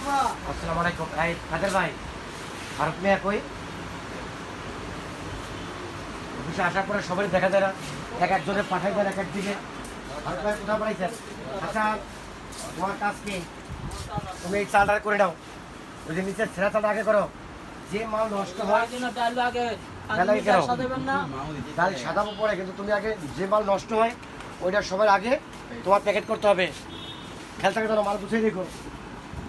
আসসালামু আলাইকুম। এই কাদের ভাই ফারুক মিয়া কই? অফিসে আসার পরে সবাই দেখা যায় না। এক একজনের পাঠাই দেন এক এক দিকে ফারুক ভাই কোথাও পাঠাইছেন আচ্ছা তোমার কাজ কি? তুমি এই চালটা করে নাও। ওই যে নিচে ছেঁড়া চালটা আগে করো। যে মাল নষ্ট হয় বেলা কেন? ডাল সাদাবো পরে কিন্তু তুমি আগে যে মাল নষ্ট হয় ওইটা সবার আগে তোমার প্যাকেট করতে হবে। খেয়াল থাকে মাল গুছিয়ে রেখো।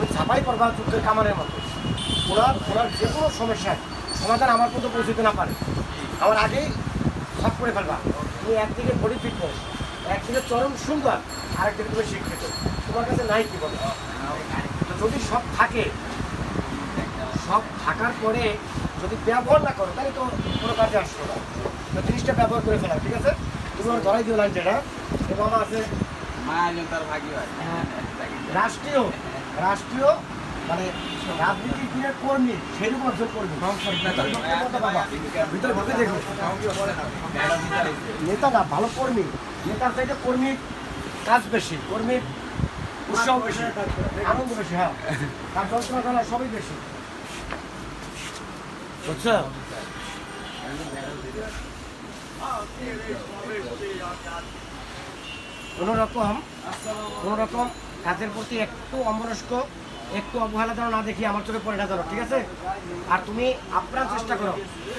ওই ছাপাই করবা যুদ্ধের কামানের মতো। ওনার ওনার যে কোনো সমস্যায় সমাধান আমার মতো পৌঁছতে না পারে। আমার আগেই সব করে ফেলবা। তুমি একদিকে বডি ফিটনেস একদিকে চরম সুন্দর আরেকদিকে তুমি শিক্ষিত। তোমার কাছে নাই কি বলো? যদি সব থাকে সব থাকার পরে যদি ব্যবহার না করো তাহলে তো কোনো কাজে আসবে না। তো জিনিসটা ব্যবহার করে ফেলা ঠিক আছে? তুমি আমার ধরাই দিও লাইনটা এবং আমার আছে। রাষ্ট্রীয় রাষ্ট্রীয় মানে রাজনীতির দিনের কর্মী সেরকম একজন কর্মী। বাবা ভিতরে ঢুকে দেখো নেতা না ভালো কর্মী। নেতার চাইতে কর্মীর কাজ বেশি কর্মীর উৎসাহ বেশি আনন্দ বেশি হ্যাঁ। তার যন্ত্রণা সবই বেশি। বুঝছ কোনো রকম কোনো রকম কাজের প্রতি একটু অমনস্ক, একটু অবহেলা যেন না দেখি, আমার চোখে পড়ে না ঠিক আছে? আর তুমি আপ্রাণ চেষ্টা করো।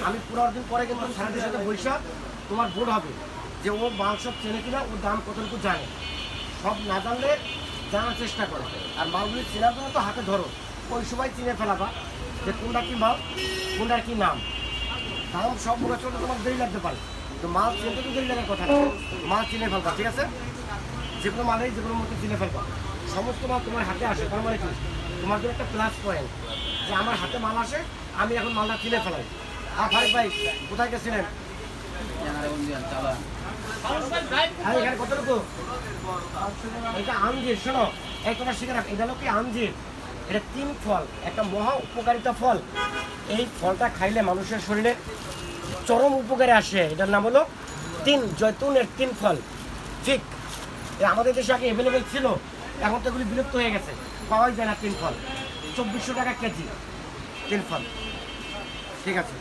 আমি পনেরো দিন পরে কিন্তু সারাদিন সাথে বৈশাখ তোমার ভোট হবে, যে ও মাংস চেনে কিনা ওর দাম কতটুকু জানে। সব না জানলে জানার চেষ্টা করো। আর মালগুলি চেনার জন্য তো হাতে ধরো। ওই সময় চিনে ফেলাবা যে কোনটা কি মাল কোনটার কি নাম। দাম সব মুখে চলতে তোমার দেরি লাগতে পারে। তো মাল চিনতে তো দেরি লাগার কথা মাল চিনে ফেলবা, ঠিক আছে? যে কোনো মালেই যে কোনো মতো চিনে ফেলবা। সমস্ত মাল তোমার হাতে আসে, তার মানে কি? তোমার জন্য একটা প্লাস পয়েন্ট যে আমার হাতে মাল আসে, আমি এখন মালটা কিনে ফেলাই। আর ফারিক ভাই, কোথায় গেছিলেন? এটা শোনো এটা হলো কি এটা তিন ফল, একটা মহা উপকারিতা ফল। এই ফলটা খাইলে মানুষের শরীরে চরম উপকারে আসে। এটার নাম হলো তিন জৈতুনের তিন ফল। ঠিক আমাদের দেশে আগে অ্যাভেলেবেল ছিল। এখন তো এগুলি বিলুপ্ত হয়ে গেছে। পাওয়াই যায় না তিন ফল চব্বিশশো টাকা কেজি তিন ফল ঠিক আছে?